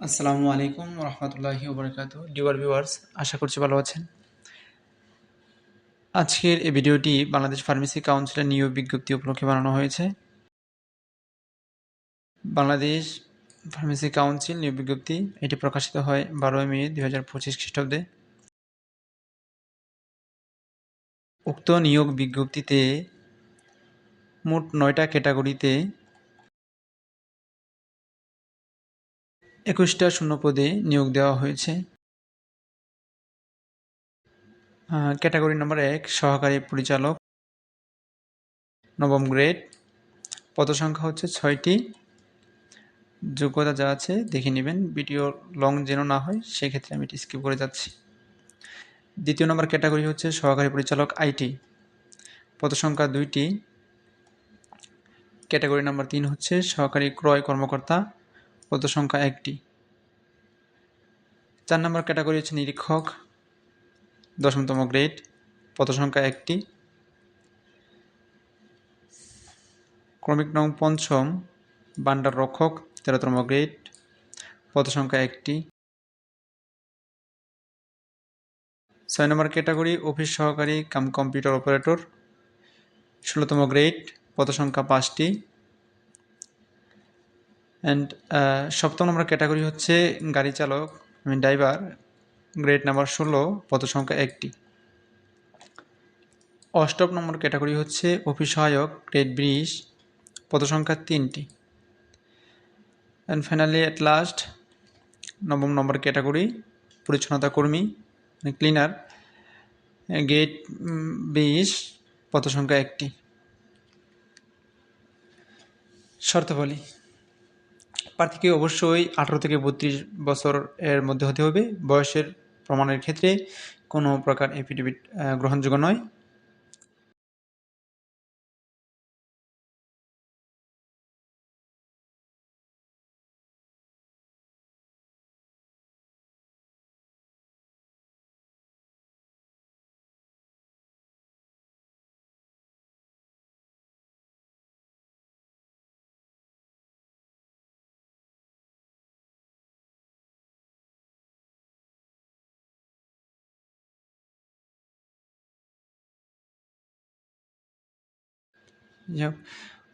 আসসালামু আলাইকুম রহমতুল্লাহি ওবরাকাত ডিওয়ার ভিউয়ার্স, আশা করছি ভালো আছেন। আজকের এই ভিডিওটি বাংলাদেশ ফার্মেসি কাউন্সিলের নিয়োগ বিজ্ঞপ্তি উপলক্ষে বানানো হয়েছে। বাংলাদেশ ফার্মেসি কাউন্সিল নিয়োগ বিজ্ঞপ্তি এটি প্রকাশিত হয় বারোই মে দুই হাজার পঁচিশ খ্রিস্টাব্দে। উক্ত নিয়োগ বিজ্ঞপ্তিতে মোট নয়টা ক্যাটাগরিতে একুশটা শূন্য পদে নিয়োগ দেওয়া হয়েছে। ক্যাটাগরি নম্বর এক, সহকারী পরিচালক, নবম গ্রেড। পদ সংখ্যা হচ্ছে ছয়টি। যোগ্যতা যা আছে দেখে নেবেন। ভিডিও লং যেন না হয়, সেক্ষেত্রে আমি এটি স্কিপ করে যাচ্ছি। দ্বিতীয় নম্বর ক্যাটাগরি হচ্ছে সহকারী পরিচালক, আইটি। পদ সংখ্যা দুইটি। ক্যাটাগরি নাম্বার তিন হচ্ছে সহকারী ক্রয় কর্মকর্তা পদ সংখ্যা একটি। চার নম্বর ক্যাটাগরি হচ্ছে নিরীক্ষক। দশমতম গ্রেড পদ সংখ্যা একটি। ক্রমিক নং পঞ্চম, বান্ডার রক্ষক, তেরোতম গ্রেড পদ সংখ্যা একটি। ছয় নম্বর ক্যাটাগরি, অফিস সহকারী কাম কম্পিউটার অপারেটর, ষোলোতম গ্রেড পদ সংখ্যা পাঁচটি। অ্যান্ড সপ্তম নম্বর ক্যাটাগরি হচ্ছে গাড়ি চালক আমি ড্রাইভার গ্রেড নাম্বার ষোলো পদ সংখ্যা একটি। অষ্টম নম্বর ক্যাটাগরি হচ্ছে অফিস সহায়ক গ্রেড বিশ পদ সংখ্যা তিনটি। অ্যান্ড ফাইনালি অ্যাট লাস্ট নবম নম্বর ক্যাটাগরি পরিচ্ছন্নতা কর্মী মানে ক্লিনার গেট বিশ পদ সংখ্যা একটি। শর্তাবলী। প্রার্থীকে অবশ্যই আঠারো থেকে বত্রিশ বছর এর মধ্যে হতে হবে। বয়সের প্রমাণের ক্ষেত্রে কোনো প্রকার এফিডেভিট গ্রহণযোগ্য নয়।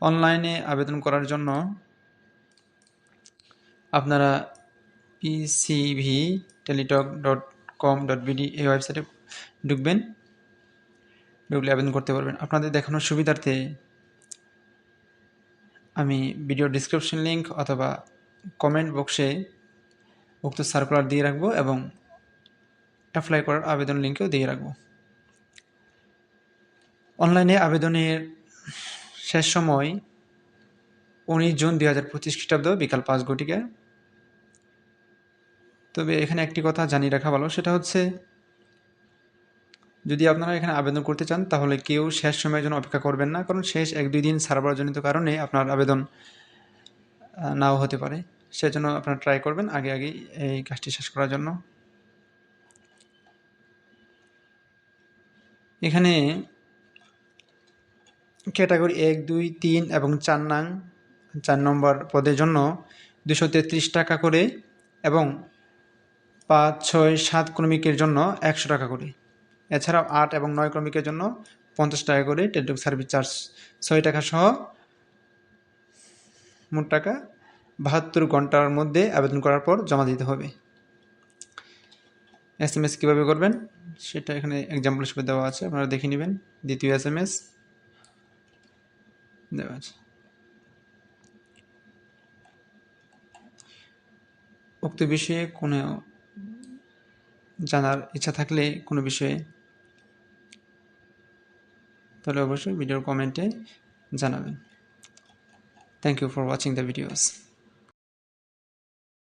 অনলাইনে আবেদন করার জন্য আপনারা PCV Teletalk dot com dot BD এই ওয়েবসাইটে ঢুকবেন, ঢুকলে আবেদন করতে পারবেন। আপনাদের দেখানোর সুবিধার্থে আমি ভিডিও ডিসক্রিপশন লিঙ্ক অথবা কমেন্ট বক্সে উক্ত সার্কুলার দিয়ে রাখব এবং অ্যাপ্লাই করার আবেদন লিঙ্কেও দিয়ে রাখব। অনলাইনে আবেদনের শেষ সময় উনিশ জুন দুই হাজার পঁচিশ খ্রিস্টাব্দ, বিকাল পাঁচ ঘটিকা। তবে এখানে একটি কথা জানিয়ে রাখা ভালো, সেটা হচ্ছে যদি আপনারা এখানে আবেদন করতে চান, তাহলে কেউ শেষ সময়ের জন্য অপেক্ষা করবেন না, কারণ শেষ এক দুই দিন সার্ভারজনিত কারণে আপনার আবেদন নাও হতে পারে। সেজন্য আপনারা ট্রাই করবেন আগে আগে এই কাজটি শেষ করার জন্য। এখানে ক্যাটাগরি এক, দুই, তিন এবং চার নাং, চার নম্বর পদের জন্য দুশো তেত্রিশ টাকা করে এবং পাঁচ, ছয়, সাত ক্রমিকের জন্য একশো টাকা করে। এছাড়াও আট এবং নয় ক্রমিকের জন্য পঞ্চাশ টাকা করে টেলিটক সার্ভিস চার্জ। ছয় টাকা সহ মোট টাকা বাহাত্তর ঘণ্টার মধ্যে আবেদন করার পর জমা দিতে হবে। এস এম এস কীভাবে করবেন? সেটা এখানে এক্সাম্পল হিসেবে দেওয়া আছে, আপনারা দেখে নেবেন। দ্বিতীয় এস এম এস। আছে উক্ত বিষয়ে কোনো জানার ইচ্ছা থাকলে কোনো বিষয়ে তাহলে অবশ্যই ভিডিওর কমেন্টে জানাবেন। Thank you for watching the videos